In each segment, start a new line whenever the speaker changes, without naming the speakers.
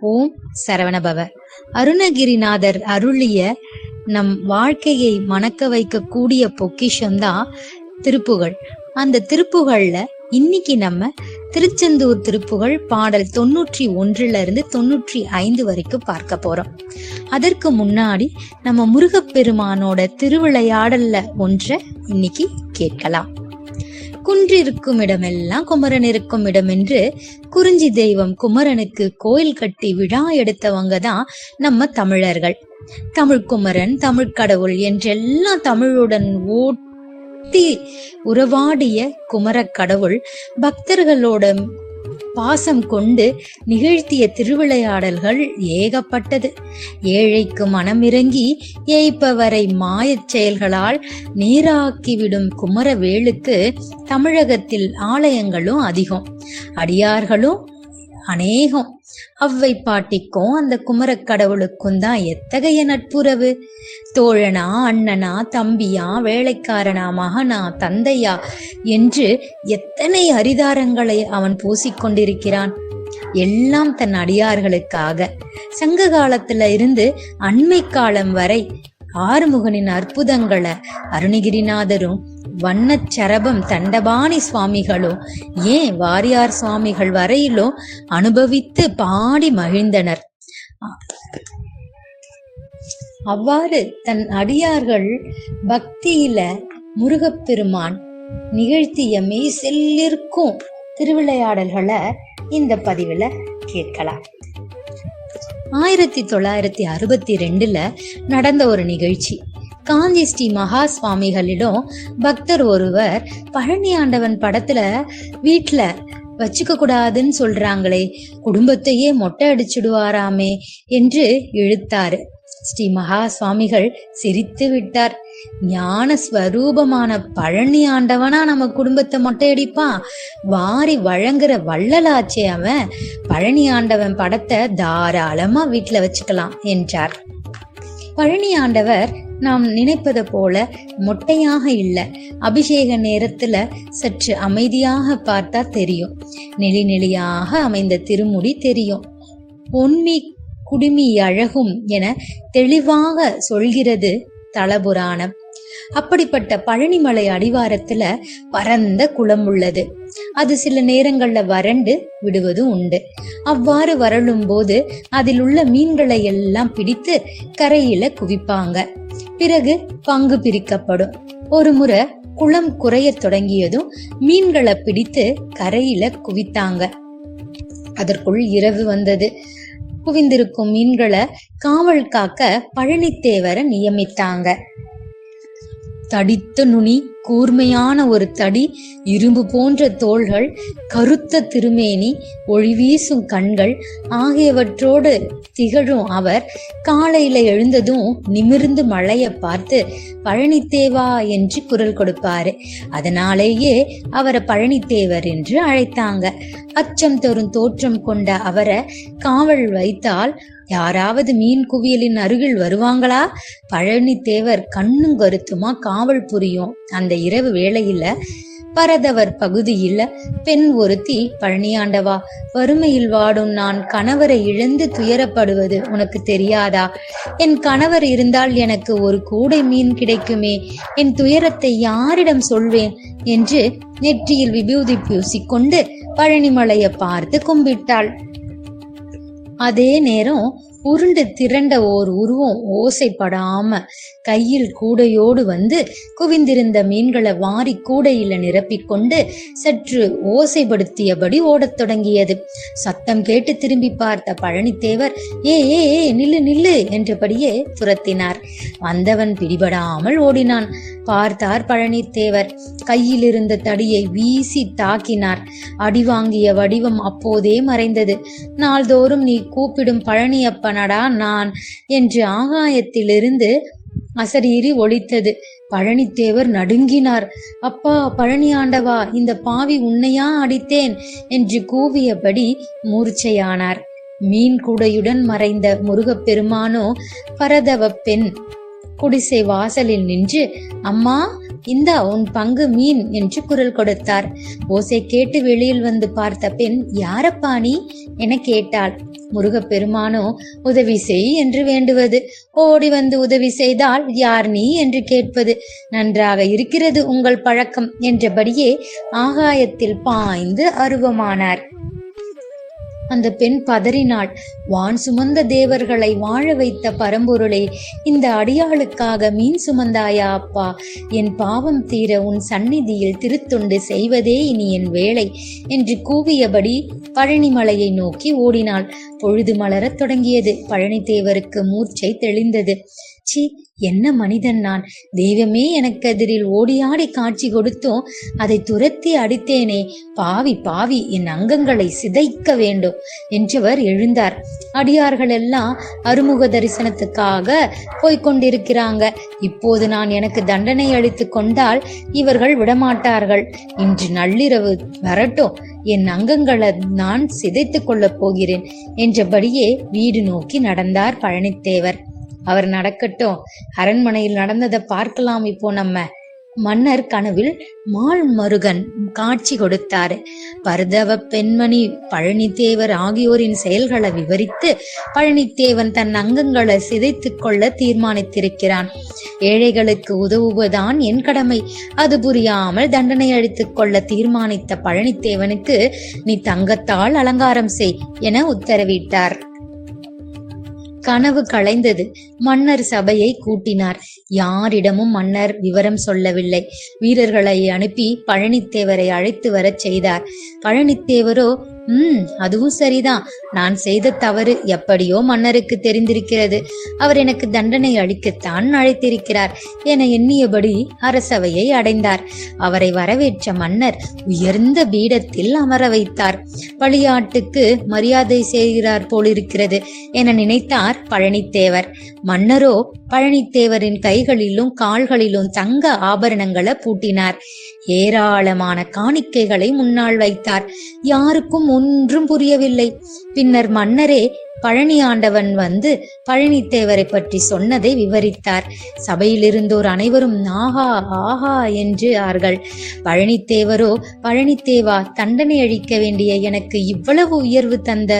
ஓம் சரவணபவ. அருணகிரிநாதர் அருளிய நம் வாழ்க்கையை மணக்க வைக்கக்கூடிய பொக்கிஷம்தான் திருப்புகழ் அந்த திருப்புகழ்ல இன்னைக்கு நம்ம திருச்செந்தூர் திருப்புகழ் பாடல் தொண்ணூற்றி ஒன்றுல இருந்து தொண்ணூற்றி ஐந்து வரைக்கும் பார்க்க போறோம். அதற்கு முன்னாடி நம்ம முருகப்பெருமானோட திருவிளையாடல்ல ஒன்றை இன்னைக்கு கேட்கலாம். குன்றிருக்கும் இடமெல்லாம் குமரன் இருக்கும் இடம் என்று குறிஞ்சி தெய்வம் குமரனுக்கு கோயில் கட்டி விழா எடுத்தவங்க தான் நம்ம தமிழர்கள். தமிழ் குமரன் தமிழ் கடவுள் என்றெல்லாம் தமிழுடன் ஓட்டி உறவாடிய குமரக் கடவுள் பக்தர்களோட பாசம் கொண்டு நிகழ்த்திய திருவிளையாடல்கள் ஏகப்பட்டது. ஏழைக்கு மனமிறங்கி ஏய்ப்பவரை மாயச் செயல்களால் நீராக்கிவிடும் குமரவேலுக்கு தமிழகத்தில் ஆலயங்களும் அதிகம். அடியார்களும் அநேகம். அவ்வை பாட்டிக்கும் அந்த குமரக் கடவுளுக்கும் தான் எத்தகைய நட்புறவு? தோழனா அண்ணனா தம்பியா வேலைக்காரனா மகனா தந்தையா என்று எத்தனை அரிதாரங்களை அவன் பூசிக்கொண்டிருக்கிறான்? எல்லாம் தன் அடியார்களுக்காக. சங்க காலத்துல இருந்து அண்மை காலம் வரை ஆறுமுகனின் அற்புதங்களை அருணகிரிநாதரும் வண்ண சரபம் தண்டபாணி சுவாமிகளும் ஏன் வாரியார் சுவாமிகள் வரையிலும் அனுபவித்து பாடி மகிழ்ந்தனர்? அவ்வாறு தன் அடியார்கள் பக்தியில முருகப்பெருமான் நிகழ்த்திய மெய் செல்லிருக்கும் திருவிளையாடல்களை இந்த பதிவுல கேட்கலாம். ஆயிரத்தி தொள்ளாயிரத்தி அறுபத்தி ரெண்டுல நடந்த ஒரு நிகழ்ச்சி. காஞ்சி ஸ்ரீ மகா சுவாமிகளிடம் பக்தர் ஒருவர் பழனி ஆண்டவன் படத்துல வீட்டுல வச்சுக்க கூடாதுன்னு சொல்றாங்களே குடும்பத்தையே மொட்டை அடிச்சுடுவாராமே என்று இழுத்தாரு ஸ்ரீ மகா சுவாமிகள் சிரித்து விட்டார். ஞான ஸ்வரூபமான பழனி ஆண்டவனா நம்ம குடும்பத்தை மொட்டையடிப்பான் வாரி வழங்குற வள்ளலாச்சே அவன். பழனி ஆண்டவன் படத்தை தாராளமா வீட்டுல வச்சுக்கலாம் என்றார். பழனி ஆண்டவர் நாம் நினைப்பது போல மொட்டையாக இல்ல. அபிஷேக நேரத்துல சற்று அமைதியாக பார்த்தா தெரியும். நெளி நெளியாக அமைந்த திருமுடி தெரியும். பொன்மி குடுமி அழகும் என தெளிவாக சொல்கிறது தலபுராணம். அப்படிப்பட்ட பழனிமலை அடிவாரத்துல பரந்த குளம் உள்ளது. அது சில நேரங்கள்ல வறண்டு விடுவதும் உண்டு. அவ்வாறு வரலும் போது அதில் உள்ள மீன்களை எல்லாம் பிடித்து கரையில குவிப்பாங்க. பிறகு பங்கு பிரிக்கப்படும். ஒரு முறை குளம் குறையத் தொடங்கியதும் மீன்களை பிடித்து கரையில குவித்தாங்க. அதற்குள் இரவு வந்தது. குவிந்திருக்கும் மீன்களை காவல் காக்க பழனித்தேவரை நியமித்தாங்க. தடித்த நுனி கூர்மையான ஒரு தடி இரும்பு போன்ற தோள்கள் கருத்த திருமேனி ஒளிவீசும் கண்கள் ஆகியவற்றோடு திகழும் அவர் காலையில எழுந்ததும் நிமிர்ந்து மழைய பார்த்து பழனித்தேவா என்று குரல் கொடுப்பாரு. அதனாலேயே அவரை பழனித்தேவர் என்று அழைத்தாங்க. அச்சம் தரும் தோற்றம் கொண்ட அவரை காவல் வைத்தால் யாராவது மீன் குவியலின் அருகில் வருவாங்களா? பழனித்தேவர் கண்ணும் கருத்துமா காவல் புரியும். அந்த இரவு வேளையில பரதவர் பகுதியில் பெண் ஒருத்தி பழனியாண்டவா வறுமையில் வாடும் நான் கணவரை இழந்து துயரப்படுவது உனக்கு தெரியாதா? என் கணவர் இருந்தால் எனக்கு ஒரு கூடை மீன் கிடைக்குமே என் துயரத்தை யாரிடம் சொல்வேன்? என்று நெற்றியில் விபூதி பூசிக்கொண்டு பழனிமலையை பார்த்து கும்பிட்டாள். அதே நேரம் உருண்டு திரண்ட ஓர் உருவம் ஓசைப்படாம கையில் கூடையோடு வந்து குவிந்திருந்த மீன்களை வாரி கூடையில நிரப்பிக்கொண்டு சற்று ஓசைப்படுத்தியபடி ஓடத் தொடங்கியது. சத்தம் கேட்டு திரும்பி பார்த்த பழனித்தேவர் ஏ ஏ ஏ நில்லு நில்லு என்றபடியே துரத்தினார் வந்தவன் பிடிபடாமல் ஓடினான். பார்த்தார் பழனித்தேவர். கையில் இருந்த தடியை வீசி தாக்கினார். அடி வாங்கிய வடிவம் அப்போதே மறைந்தது. நாள்தோறும் நீ கூப்பிடும் பழனியப்ப பழனியப்பனடா நான் என்று ஆகாயத்திலிருந்து அசரீரி ஒலித்தது. பழனித்தேவர் நடுங்கினார். அப்பா பழனி ஆண்டவா இந்த பாவி உன்னையா அடித்தேன்? என்று கூவியபடி மூர்ச்சையானார். மீன் கூடையுடன் மறைந்த முருகப்பெருமானோ பரதவ பெண் குடிசை வாசலில் நின்று அம்மா இந்தா உன் பங்கு மீன் என்று குரல் கொடுத்தார். ஓசை கேட்டு வெளியில் வந்து பார்த்த பெண் யாரப்பா நீ? என கேட்டாள். முருகப்பெருமானோ உதவி செய் என்று வேண்டுவது. ஓடி வந்து உதவி செய்தால் யார் நீ? என்று கேட்பது. நன்றாக இருக்கிறது உங்கள் பழக்கம் என்றபடியே ஆகாயத்தில் பாய்ந்து அருவமானார். அந்த பெண் பதறினாள். வான் சுமந்த தேவர்களை வாழ வைத்த பரம்பொருளே இந்த அடியாளுக்காக மீன் சுமந்தாயா அப்பா? என் பாவம் தீர உன் சந்நிதியில் திருத்தொண்டு செய்வதே இனி என் வேலை என்று கூவியபடி பழனிமலையை நோக்கி ஓடினாள். பொழுது மலரத் தொடங்கியது. பழனித்தேவருக்கு மூர்ச்சை தெளிந்தது. சி என்ன மனிதன் நான்? தெய்வமே எனக்கு எதிரில் ஓடியாடி காட்சி கொடுத்தோம். அதை துரத்தி அடித்தேனே. பாவி பாவி என் அங்கங்களை சிதைக்க வேண்டும் என்றவர் எழுந்தார். அடியார்கள் எல்லாம் அருமுக தரிசனத்துக்காக போய்கொண்டிருக்கிறாங்க இப்போது நான் எனக்கு தண்டனை அளித்து கொண்டால் இவர்கள் விடமாட்டார்கள். இன்று நள்ளிரவு வரட்டும். என் அங்கங்களை நான் சிதைத்துக் கொள்ளப் போகிறேன். என்றபடியே வீடு நோக்கி நடந்தார் பழனித்தேவர். அவர் நடக்கட்டும். அரண்மனையில் நடந்ததை பார்க்கலாம் இப்போ நம்ம. மன்னர் கனவில் மால் மருகன் காட்சி கொடுத்தார். பர்தவ பெண்மணி பழனித்தேவர் ஆகியோரின் செயல்களை விவரித்து பழனித்தேவன் தன் அங்கங்களை சிதைத்து கொள்ள தீர்மானித்திருக்கிறான். ஏழைகளுக்கு உதவுவதான் என் கடமை. அது புரியாமல் தண்டனை அழித்துக் கொள்ள தீர்மானித்த பழனித்தேவனுக்கு நீ தங்கத்தால் அலங்காரம் செய் என உத்தரவிட்டார். கனவு களைந்தது. மன்னர் சபையை கூட்டினார். யாரிடமும் மன்னர் விவரம் சொல்லவில்லை. வீரர்களை அனுப்பி பழனித்தேவரை அழைத்து வரச் செய்தார். பழனித்தேவரோ ம் அதுவும் சரிதான். நான் செய்த தவறு எப்படியோ மன்னருக்கு தெரிந்திருக்கிறது. அவர் எனக்கு தண்டனை அளிக்கத்தான் அழைத்திருக்கிறார் என எண்ணியபடி அரசவையை அடைந்தார். அவரை வரவேற்ற மன்னர் உயர்ந்த பீடத்தில் அமர வைத்தார். பழியாட்டுக்கு மரியாதை செய்கிறார் போலிருக்கிறது என நினைத்தார் பழனித்தேவர். மன்னரோ பழனித்தேவரின் கைகளிலும் கால்களிலும் தங்க ஆபரணங்களை பூட்டினார். ஏராளமான காணிக்கைகளை முன்னால் வைத்தார். யாருக்கும் ஒன்றும் புரியவில்லை. பின்னர் மன்னரே பழனி ஆண்டவன் வந்து பழனித்தேவரை பற்றி சொன்னதை விவரித்தார். சபையில் இருந்தோர் அனைவரும் ஆஹா ஆஹா என்றார்கள் பழனித்தேவரோ பழனித்தேவா தண்டனை அளிக்க வேண்டிய எனக்கு இவ்வளவு உயர்வு தந்த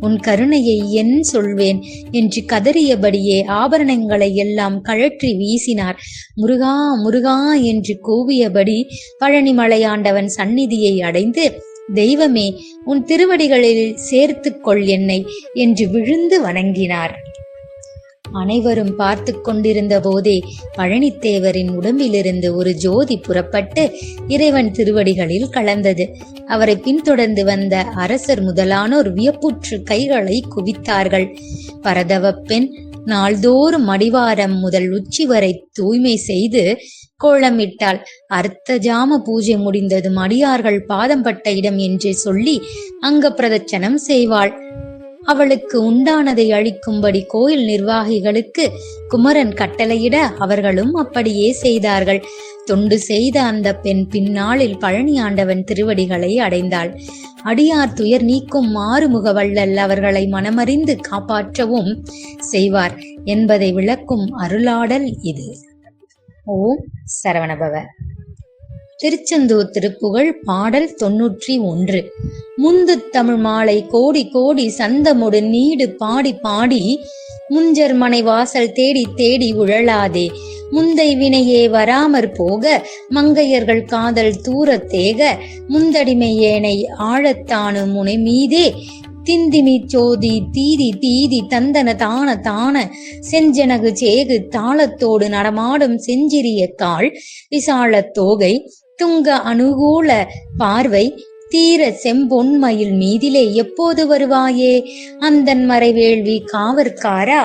உன் கருணையை என் சொல்வேன் என்று கதறியபடியே ஆபரணங்களை எல்லாம் கழற்றி வீசினார். முருகா முருகா என்று கூவியபடி பழனிமலையாண்டவன் சந்நிதியை அடைந்து தெய்வமே உன் திருவடிகளில் சேர்த்து கொள் என்னை என்று விழுந்து வணங்கினார். அனைவரும் பார்த்து கொண்டிருந்த போதே பழனித்தேவரின் உடம்பிலிருந்து ஒரு ஜோதி புறப்பட்டு இறைவன் திருவடிகளில் கலந்தது. அவரை பின்தொடர்ந்து வந்த அரசர் முதலானோர் வியப்புற்று கைகளை குவித்தார்கள். பரதவ பெண் நாள்தோறும் மடிவாரம் முதல் உச்சி வரை தூய்மை செய்து கோலமிட்டாள். அர்த்த ஜாம பூஜை முடிந்ததும் அடியார்கள் பாதம் பட்ட இடம் என்று சொல்லி அங்க பிரதட்சணம் செய்வாள். அவளுக்கு உண்டானதை அளிக்கும்படி கோயில் நிர்வாகிகளுக்கு குமரன் கட்டளையிட அவர்களும் அப்படியே செய்தார்கள். தொண்டு செய்த அந்த பெண் பின்னாளில் பழனி ஆண்டவன் திருவடிகளை அடைந்தாள். அடியார் துயர் நீக்கும் மாறுமுக வள்ளல் அவர்களை மனமறிந்து காப்பாற்றவும் செய்வார் என்பதை விளக்கும் அருளாடல் இது. ஓம் சரவணபவ. திருச்செந்தூர் திருப்புகழ் பாடல் தொன்னூற்றி ஒன்று. முந்து தமிழ் மாலை கோடி கோடி சந்தமுடு நீடு பாடி பாடி முஞ்சர் மனை வாசல் தேடி தேடி உழலாதே. முந்தை வினையே வராமற் போக மங்கையர்கள் காதல் தூரத்தேக தேக முந்தடிமை ஏனை ஆழத்தானு முனை மீதே திந்திமி சோதி தீதி தீதி தந்தன தான தான செஞ்சனகு சேகு தாளத்தோடு நடமாடும் செஞ்சிறிய கால் விசாலத் தோகை துங்க அனுகூல பார்வை தீர செம்பொன்மயில் மீதிலே எப்போது வருவாயே? அந்தன் மறைவேள்வி காவற்காரா?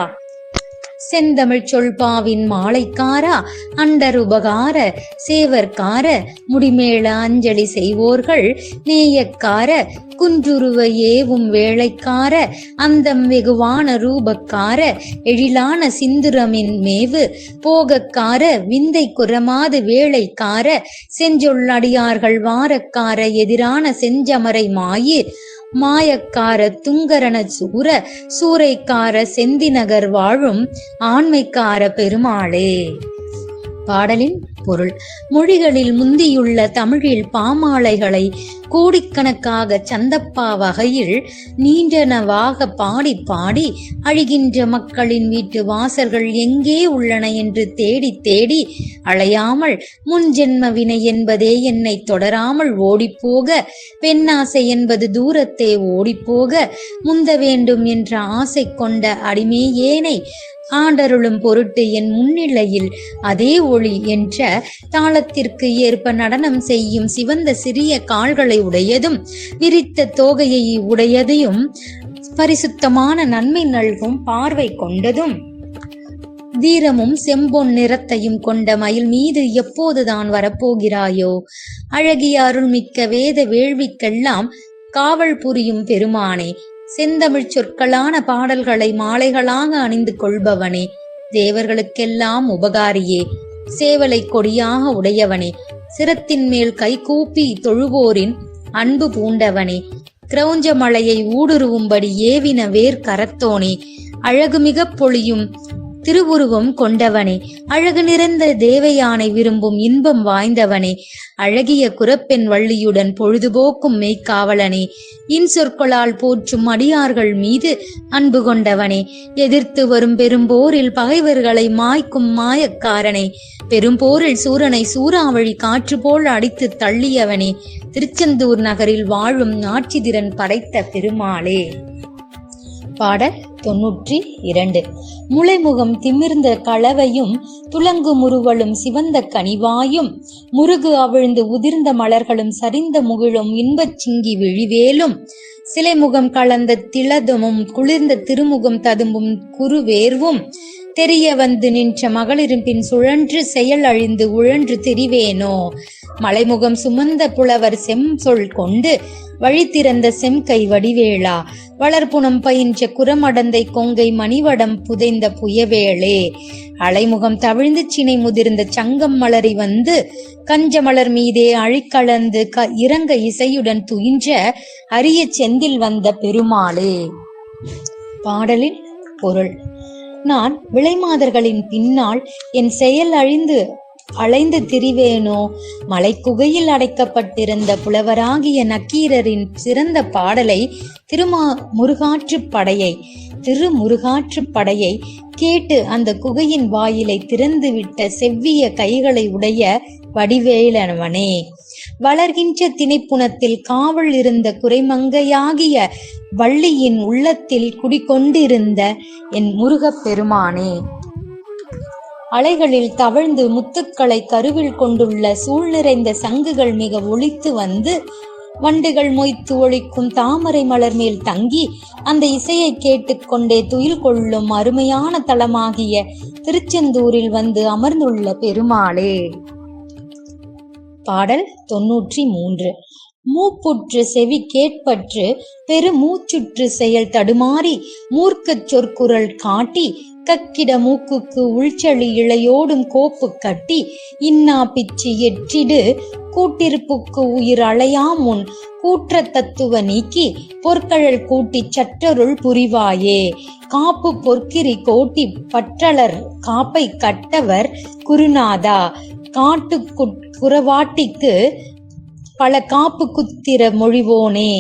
செந்தமிழ் சொல்பாவின் மாலைக்காரா அண்டர் உபகார சேவர்கார முடிமேள அஞ்சலி செய்வோர்கள் நேயக்கார குன்றுருவ ஏவும் வேளைக்கார அந்தம் வெகுவான ரூபக்கார எழிலான சிந்துரமின் மேவு போகக்கார விந்தை குரமாது வேளைக்கார செஞ்சொல்லடியார்கள் வாரக்கார எதிரான செஞ்சமரை மாயு மாயக்கார துங்கரண சூர சூறைக்கார செந்திநகர் வாழும் ஆண்மைக்கார பெருமாளே. பாடலின் பொருள். மொழிகளில் முந்தியுள்ள தமிழில் பாமாலைகளை கோடிக்கணக்காக சந்தப்பா வகையில் நீண்டனவாக பாடி பாடி அழிகின்ற மக்களின் வீட்டு வாசல்கள் எங்கே உள்ளன என்று தேடி தேடி அலையாமல் முன் ஜென்ம வினை என்பதே என்னை தொடராமல் ஓடிப்போக பெண்ணாசை என்பது தூரத்தே ஓடிப்போக முந்த வேண்டும் என்ற ஆசை கொண்ட அடிமே ஏனை ஆண்டருளும் பொருட்டு என் முன்னிலையில் அதே ஒளி என்ற தாளத்திற்கு ஏற்ப நடனம் செய்யும் சிவந்த சிறிய கால்களை உடையதும் விரித்த தோகையை உடையதையும் பரிசுத்தமான நன்மை நல்கும் பார்வை கொண்டதும். தீரமும் செம்பொன் நிறத்தையும் கொண்ட மயில் மீது எப்போதுதான் வரப்போகிறாயோ அழகிய அருள்மிக்க வேத வேள்விக்கெல்லாம் காவல் புரியும் பெருமானே செந்தமிழ் சொற்களான பாடல்களை மாலைகளாக அணிந்து கொள்பவனே தேவர்களுக்கெல்லாம் உபகாரியே. சேவலை கொடியாக உடையவனே சிரத்தின் மேல் கைகூப்பி தொழுவோரின் அன்பு பூண்டவனே. கிரௌஞ்ச மலையை ஊடுருவும்படி ஏவின வேர் கரத்தோனே அழகுமிக பொழியும் திருவுருவம் கொண்டவனே. அழகு நிறைந்த தேவயானை விரும்பும் இன்பம் வாய்ந்தவனே. அழகிய குரப்பெண் வள்ளியுடன் பொழுதுபோக்கும் மெய்க்காவலனே. இன்சொற்களால் போற்றும் அடியார்கள் மீது அன்பு கொண்டவனே. எதிர்த்து வரும் பெரும்போரில் பகைவர்களை மாய்க்கும் மாயக்காரனே. பெரும்போரில் சூரனை சூறாவளி காற்று போல் அடித்து தள்ளியவனே. திருச்செந்தூர் நகரில் வாழும் ஆட்சிதிறன் படைத்த பெருமாளே. பாடல் தொன்னூற்றி இரண்டு. முளைமுகம் திமிர்ந்த களவையும் துலங்கு முறுவலும் சிவந்த கனிவாயும் முருகு அவிழ்ந்து உதிர்ந்த மலர்களும் சரிந்த முகிழும் இன்பச் சிங்கி விழிவேலும் சிலைமுகம் கலந்த திலதமும் குளிர்ந்த திருமுகம் ததும்பும் குருவேர்வும் தெரிய வந்து நின்ற மகளிரின் பின் சுழன்று செயல் அழிந்து உழன்று திரிவேனோ? மலைமுகம் சுமந்த புலவர் செம் சொல் கொண்டு வழி திறந்த செம்கை வடிவேளா? வளர்ப்புணம் பயின்ற குரமடந்தை கொங்கை மணிவடம் புதைந்த புயவேளே? அலைமுகம் தவிழ்ந்து சினை முதிர்ந்த சங்கம் மலரி வந்து கஞ்ச மலர் மீதே அழிக்கலந்து க இறங்க இசையுடன் துயின்ற அரிய செந்தில் வந்த பெருமாளே. பாடலின் பொருள். நான் விளைமாதர்களின் பின்னால் என் செயல் அழிந்து அலைந்து திரிவேனோ? மலைக்குகையில் அடைக்கப்பட்டிருந்த புலவராகிய நக்கீரரின் சிறந்த பாடலை திருமா முருகாற்றுப் படையை திருமுருகாற்று படையை கேட்டு அந்த குகையின் வாயிலை திறந்துவிட்ட செவ்விய கைகளை உடைய வடிவேலனவனே வளர்கின்ற திணைப்புணத்தில் காவல் இருந்த குறைமங்கையாகிய வள்ளியின் உள்ளத்தில் குடிகொண்டிருந்த என் முருகப் பெருமானே. அலைகளில் தவழ்ந்து முத்துக்களை கருவில் கொண்டுள்ள சூழ் நிறைந்த சங்குகள் மிக ஒளித்து வந்து வண்டுகள் மொய்த்து ஒழிக்கும் தாமரை மலர் மேல் தங்கி அந்த இசையை கேட்டுக்கொண்டே துயில் கொள்ளும் அருமையான தலமாகிய திருச்செந்தூரில் வந்து அமர்ந்துள்ள பெருமாளே. பாடல் தொன்னூற்றி மூன்று. மூப்புற்று செவி கேட்பற்று பெரு மூச்சுற்று செயல் தடுமாறி மூர்க்கச் சொற்குரல் காட்டி கக்கிட மூக்குக்கு உள்ச்சளி இழையோடும் கோப்பு கட்டி இன்னா பிச்சு எற்றிடு கூட்டிருப்புக்கு உயிர் அலையா முன் கூற்ற தத்துவ நீக்கி பொற்கழல் கூட்டி சற்றருள் புரிவாயே. காப்பு பொற்கிரி கோட்டி பற்றலர் காப்பை கட்டவர் குருநாதா காட்டு குறவாட்டிக்கு பல காப்பு குத்திர மொழிவோனே.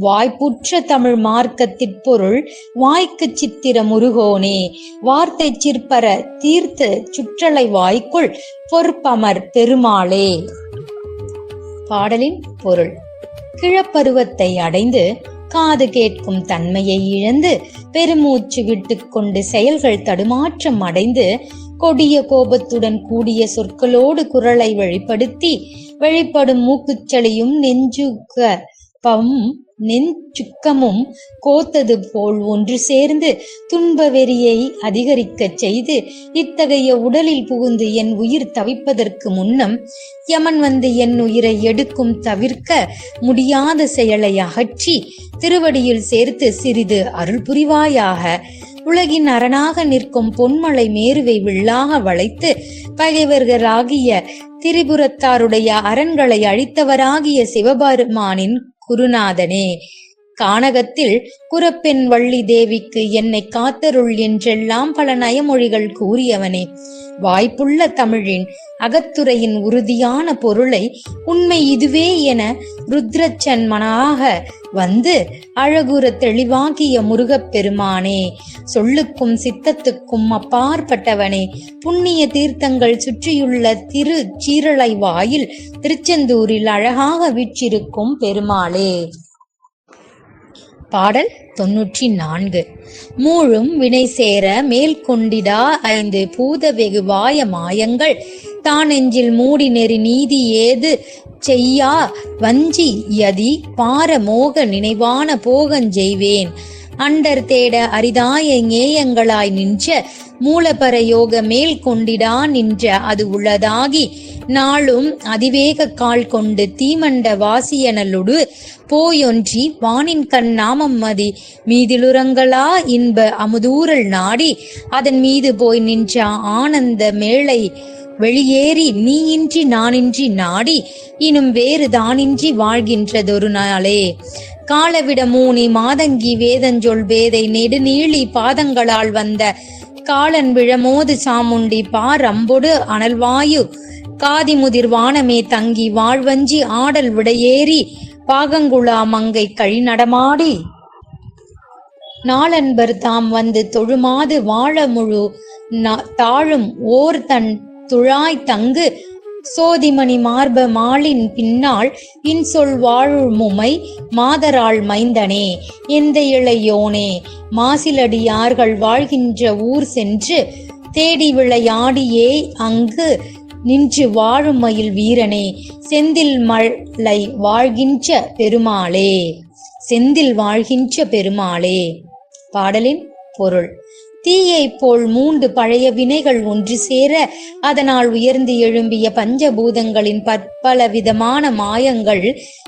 வாய்ப்புற்ற தமிழ் மார்க்கத்திற்பொருள் வாய்க்கு சித்திர முருகோனே. வார்த்தை சிற்பர தீர்த்து சுற்றலை வாய்க்குள் பொறுப்பமர் பெருமாளே. பாடலின் பொருள். கிழப்பருவத்தை அடைந்து காது கேட்கும் தன்மையை இழந்து பெருமூச்சு விட்டுக்கொண்டு செயல்கள் தடுமாற்றம் அடைந்து கொடிய கோபத்துடன் கூடிய சொற்களோடு குரலை வெளிப்படுத்தி வெளிப்படும் மூக்குச்சளியும் நெஞ்சுக்க பம் நெஞ்சுக்கமும் கோத்தது போல் ஒன்று சேர்ந்து துன்ப வெறியை அதிகரிக்கச் செய்து இத்தகைய உடலில் புகுந்து என் உயிர் தவிப்பதற்கு முன்னம் யமன் வந்து என் உயிரை எடுக்கும் தவிர்க்க முடியாத செயலை அகற்றி திருவடியில் சேர்த்து சிறிது அருள் புரிவாயாக உலகின் அரணாக நிற்கும் பொன்மலை மேருவை வில்லாக வளைத்து பகைவர்களாகிய திரிபுரத்தாருடைய அரண்களை அழித்தவராகிய சிவபெருமானின் குருநாதனே. கானகத்தில் குரப்பெண் வள்ளி தேவிக்கு என்னை காத்தருள் என்றெல்லாம் பல நயமொழிகள் கூறியவனே. வாய்ப்புள்ள தமிழின் அகத்துறையின் உறுதியான பொருளை உண்மை இதுவே என ருத்ரச்சன்மனாக வந்து அழகுற தெளிவாக்கிய முருகப் பெருமானே சொல்லுக்கும் சித்தத்துக்கும் அப்பாற்பட்டவனே. புண்ணிய தீர்த்தங்கள் சுற்றியுள்ள திரு சீரலை வாயில் திருச்செந்தூரில் அழகாக வீற்றிருக்கும் பெருமாளே. பாடல் தொன்னூற்றி நான்கு. மூழும் வினை சேர மேல் கொண்டிடா ஐந்து பூத வெகுவாய மாயங்கள். தான் நெஞ்சில் மூடி நெறி நீதி ஏது? செய்யா வஞ்சி யதி பார மோக நினைவான போகஞ்செய்வேன் அண்டர் தேட அரிதாய ஞேயங்களாய் நின்ற மூலபர யோக மேல் கொண்டிடா நின்ற அது உள்ளதாகி நாளும் அதிவேக கால் கொண்டு தீமண்ட வாசியனலுடு போயொன்றி வானின் கண் நாமம் மதி மீதிலுரங்களா இன்ப அமுதூரல் நாடி அதன் மீது போய் நின்ற ஆனந்த மேளை வெளியேறி நீயின்றி நானின்றி நாடி இனும் வேறு தானின்றி வாழ்கின்றதொரு நாளே. காலவிட மூனி மாதங்கி வேதஞ்சொல் வேதை நெடுநீளி பாதங்களால் வந்த. காலன் விழமோது சாமுண்டி பாரம்பொடு அனல்வாயு. காதிமுதிர் வானமே தங்கி வாழ்வஞ்சி ஆடல் விடையேறி. பாகங்குழா மங்கை கழி நடமாடி. நாளன்பர் தாம் வந்து தொழுமாது வாழ முழு நா- தாழும் ஓர் தன் துழாய் தங்கு. சோதிமணி மார்ப மாலின் பின்னால் இன்சொல் வாழுமுமை மாதராள் மைந்தனே எந்த இளையோனே? மாசிலடியார்கள் வாழ்கின்ற ஊர் சென்று தேடி விளையாடியே அங்கு நின்று வாழும் மயில் வீரனே செந்தில் மழை வாழ்கின்ற பெருமாளே செந்தில் வாழ்கின்ற பெருமாளே. பாடலின் பொருள். தீயைப் போல் மூன்று பழைய வினைகள் ஒன்று சேர அதனால் உயர்ந்து எழும்பிய பஞ்சபூதங்களின் பற்பல விதமான மாயங்கள்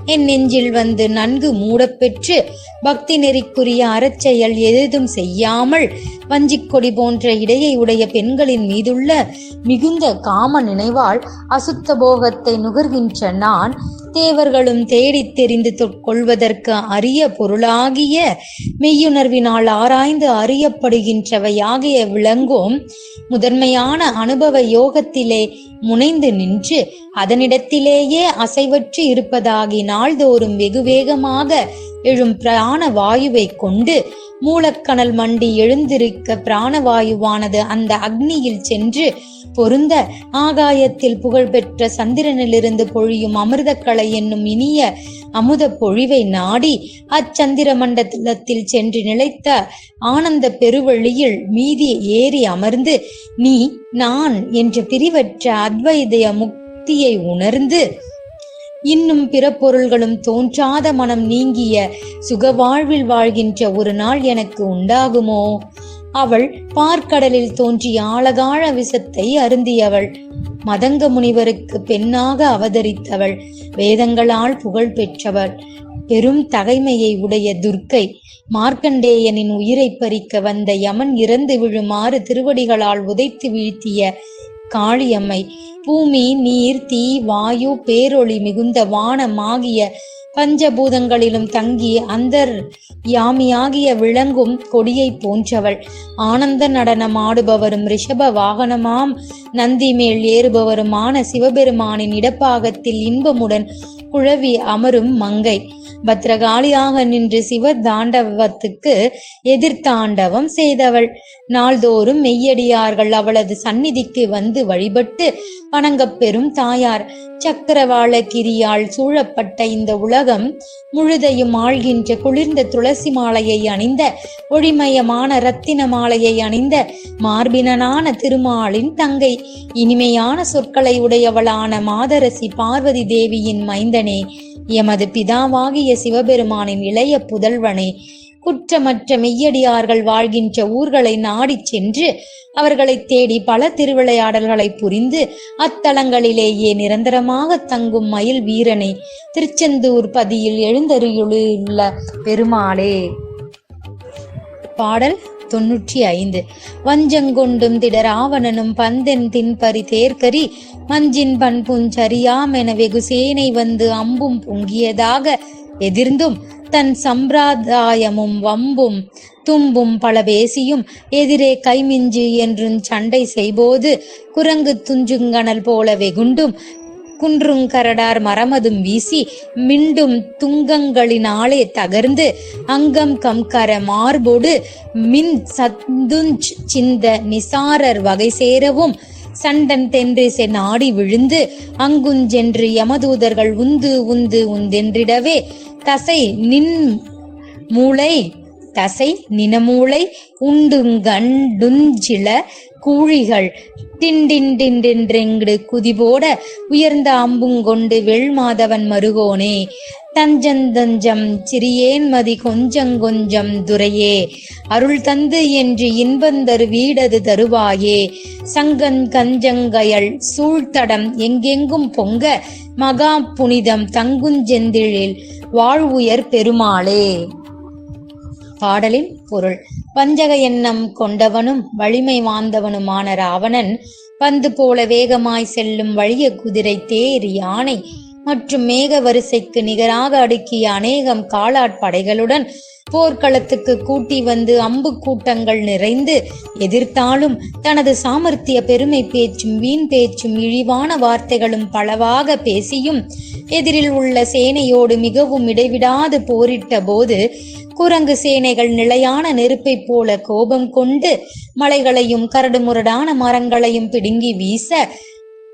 என் நெஞ்சில் வந்து நன்கு மூடப்பெற்று பக்தி நெறிக்குரிய அறச்செயல் எதுவும் செய்யாமல் வஞ்சிக்கொடி போன்ற இடையை உடைய பெண்களின் மீதுள்ள மிகுந்த காம நினைவால் அசுத்த போகத்தை நுகர்கின்ற நான் தேவர்களும் தேடித் தெரிந்து கொள்வதற்கு அரிய பொருளாகிய மெய்யுணர்வினால் ஆராய்ந்து அறியப்படுகின்றவையாகிய விளங்கும். முதன்மையான அனுபவ யோகத்திலே முனைந்து நின்று அதனிடத்திலேயே அசைவற்று இருப்பதாகி நாள்தோறும் வெகு வேகமாக எழும் பிராண வாயுவை கொண்டு மூலக்கணல் மண்டி எழுந்திருக்க பிராணவாயுவானது அந்த அக்னியில் சென்று பொருந்த ஆகாயத்தில் புகழ்பெற்ற சந்திரனிலிருந்து பொழியும் அமிர்தக்கலை என்னும் இனிய அமுத பொழிவை நாடி அச்சந்திர மண்டலத்தில் சென்று நிலைத்த ஆனந்த பெருவழியில் மீதி ஏறி அமர்ந்து நீ நான் என்ற பிரிவற்ற அத்வைதய முக்தியை உணர்ந்து இன்னும் பிற பொருள்களும் தோன்றாத மனம் நீங்கிய சுகவாழ்வில் வாழ்கின்ற ஒரு நாள் எனக்கு உண்டாகுமோ? அவள் பார்க்கடலில் தோன்றிய ஆழகாழ விஷத்தை அருந்தியவள். மதங்க முனிவருக்கு பெண்ணாக அவதரித்தவள். வேதங்களால் புகழ் பெற்றவள். பெரும் தகைமையை உடைய துர்க்கை மார்க்கண்டேயனின் உயிரை பறிக்க வந்த யமன் இறந்து விழுமாறு திருவடிகளால் உதைத்து வீழ்த்திய காளியம்மை. பூமி நீர் தீ வாயு பேரொளி மிகுந்த வானமாகிய பஞ்சபூதங்களிலும் தங்கி அந்தர் யாமியாகிய விளங்கும் கொடியை போன்றவள். ஆனந்த நடனம் ஆடுபவரும் ரிஷப வாகனமாம். நந்தி மேல் ஏறுபவருமான சிவபெருமானின் இடப்பாகத்தில் இன்பமுடன் குழவி அமரும் மங்கை. பத்ரகாளியாக நின்று சிவ தாண்டவத்துக்கு எதிர்த்தாண்டவம் செய்தவள். நாள்தோறும் மெய்யடியார்கள் அவளது சந்நிதிக்கு வந்து வழிபட்டு வணங்கப் பெறும் தாயார். சக்கரவாள கிரியால் சூழப்பட்ட இந்த உலகம் முழுதையும் ஆழ்கின்ற குளிர்ந்த துளசி மாலையை அணிந்த ஒளிமயமான ரத்தின மாலையை அணிந்த மார்பினனான திருமாலின் தங்கை. இனிமையான சொற்களை உடையவளான மாதரசி பார்வதி தேவியின் மைந்தனே. எமது பிதாவாகிய சிவபெருமானின் இளைய புதல்வனே குற்றமற்ற மெய்யடியார்கள் வாழ்கின்ற ஊர்களை நாடிச் சென்று அவர்களை தேடி பல திருவிளையாடல்களை புரிந்து அத்தலங்களிலேயே நிரந்தரமாக தங்கும் மயில் வீரனே திருச்செந்தூர் பதியில் எழுந்தருளுள்ள பெருமாளே. பாடல் தொன்னூற்றி ஐந்து. வஞ்சங்கொண்டும் திடராவணனும் பந்தென் தின்பரி தேர்கரி மஞ்சின் பண்புஞ்சரியாமென வெகு சேனை வந்து அம்பும் பொங்கியதாக எதிர்ந்தும் தன் சம்பிரதாயமும் வம்பும் தும்பும் பல பேசியும் எதிரே கைமிஞ்சு என்றும் சண்டை செய்போது குரங்கு துஞ்சுங்கணல் போல வெகுண்டும் குன்றுங்கரடார் மரமதும் வீசி மிண்டும் துங்கங்களினாலே தகர்ந்து அங்கம் கம்கர மார்போடு மின் சந்துஞ்ச் சிந்த நிசாரர் வகை சேரவும் சண்டன் தென்றிசை நாடி விழுந்து அங்குஞ்சென்று யமதூதர்கள் உந்து உந்து உந்தென்றிடவே தசை நின் மூளை தசை நினமூளை உண்டுங்கண்டுஞ்சில கூழிகள் டிண்டிண்டின்றெங்கு குதிபோட உயர்ந்த அம்புங்கொண்டு வெள்மாதவன் மருகோனே. தஞ்சந்தஞ்சம் சிறியேன்மதி கொஞ்சங்கொஞ்சம் துரையே அருள் தந்து என்று இன்பந்தரு வீடது தருவாயே. சங்கன் கஞ்சங்கயல் சூழ்த்தடம் எங்கெங்கும் பொங்க மகா புனிதம் தங்குஞ்செந்திழில் வாழ்வுயர் பெருமாளே. பாடலின் பொருள். வஞ்சக எண்ணம் கொண்டவனும் வலிமை வாய்ந்தவனுமான ராவணன் பந்து போல வேகமாய் செல்லும் வழிய குதிரை தேர் யானை மற்றும் மேக வரிசைக்கு நிகராக அடுக்கிய அநேகம் காலாட்படைகளுடன் போர்க்களத்துக்கு கூட்டி வந்து அம்பு கூட்டங்கள் நிறைந்து எதிர்த்தாலும் தனது சாமர்த்திய பெருமை பேச்சும் வீண் பேச்சும் இழிவான வார்த்தைகளும் பலவாக பேசியும் எதிரில் உள்ள சேனையோடு மிகவும் இடைவிடாது போரிட்ட போது குரங்கு சேனைகள் நிலையான நெருப்பைப் போல கோபம் கொண்டு மலைகளையும் கரடுமுரடான மரங்களையும் பிடுங்கி வீச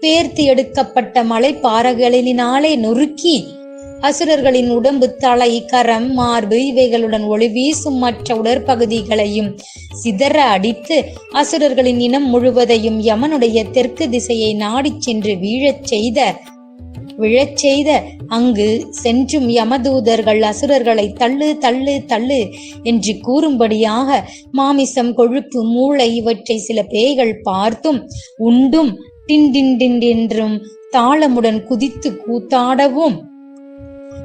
பேர்த்து எடுக்கப்பட்ட மலை பாறைகளினாலே நொறுக்கி அசுரர்களின் உடம்பு தலை கரம் மார்பு இவைகளுடன் ஒளி வீசும் மற்ற உடற்பகுதிகளையும் சிதற அடித்து அசுரர்களின் இனம் முழுவதையும் யமனுடைய தெற்கு திசையை நாடிச் சென்று வீழச் செய்த விழச் செய்த அங்கு சென்றும் யமதூதர்கள் அசுரர்களை தள்ளு தள்ளு தள்ளு என்று கூறும்படியாக மாமிசம் கொழுப்பு மூளை இவற்றை சில பேய்கள் பார்த்தும் உண்டும் டின் என்றும் தாளமுடன் குதித்து கூத்தாடவும்.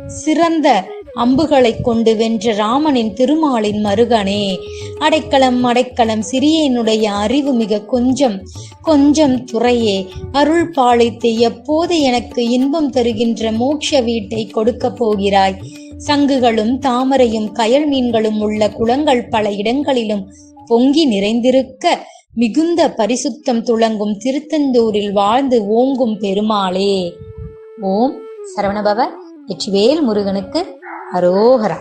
சிறந்த அம்புகளைக் கொண்டு வென்ற ராமனின் திருமாலின் மருகனே அடைக்கலம் அடைக்கலம் சிறியனுடைய அறிவு மிக கொஞ்சம் கொஞ்சம் துறையே அருள் பாலித்து எப்போது எனக்கு இன்பம் தருகின்ற மோட்ச வீட்டை கொடுக்கப் போகிறாய்? சங்குகளும் தாமரையும் கயல் மீன்களும் உள்ள குளங்கள் பல இடங்களிலும் பொங்கி நிறைந்திருக்க மிகுந்த பரிசுத்தம் துளங்கும் திருத்தந்தூரில் வாழ்ந்து ஓங்கும் பெருமாளே. ஓம் சரவணபவ வெற்றிவேல் முருகனுக்கு அரோகரா.